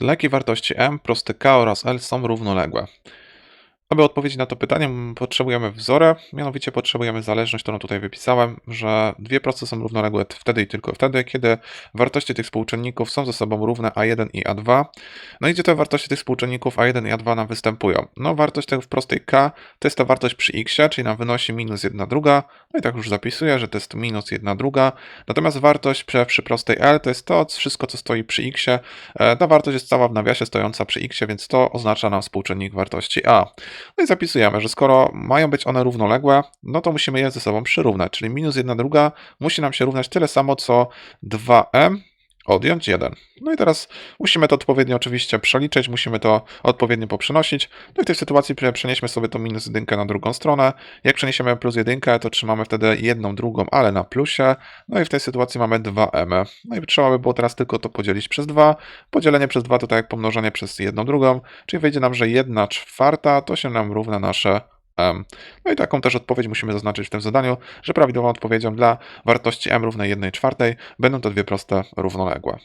Jakiej wartości m, prosty k oraz l są równoległe? Aby odpowiedzieć na to pytanie, potrzebujemy wzorę, mianowicie potrzebujemy zależność, którą tutaj wypisałem, że dwie prosty są równoległe wtedy i tylko wtedy, kiedy wartości tych współczynników są ze sobą równe a1 i a2. No i gdzie te wartości tych współczynników a1 i a2 nam występują? No wartość tego w prostej k to jest ta wartość przy x, czyli nam wynosi minus 1 druga, no i tak już zapisuję, że to jest minus 1 druga, natomiast wartość przy, przy prostej l to jest to wszystko, co stoi przy x, E, Ta wartość jest cała w nawiasie stojąca przy x, więc to oznacza nam współczynnik wartości a. No i zapisujemy, że skoro mają być one równoległe, no to musimy je ze sobą przyrównać, czyli minus 1 druga musi nam się równać tyle samo, co 2m odjąć 1. No i teraz musimy to odpowiednio oczywiście przeliczyć, musimy to odpowiednio poprzenosić. No i w tej sytuacji przenieśmy sobie to minus 1 na drugą stronę. Jak przeniesiemy plus 1, to trzymamy wtedy jedną drugą, ale na plusie. No i w tej sytuacji mamy 2m. No i trzeba by było teraz tylko to podzielić przez 2. Podzielenie przez 2 to tak jak pomnożenie przez jedną drugą, czyli wyjdzie nam, że 1 czwarta to się nam równa nasze. No i taką też odpowiedź musimy zaznaczyć w tym zadaniu, że prawidłową odpowiedzią dla wartości m równej 1 czwartej będą to dwie proste równoległe.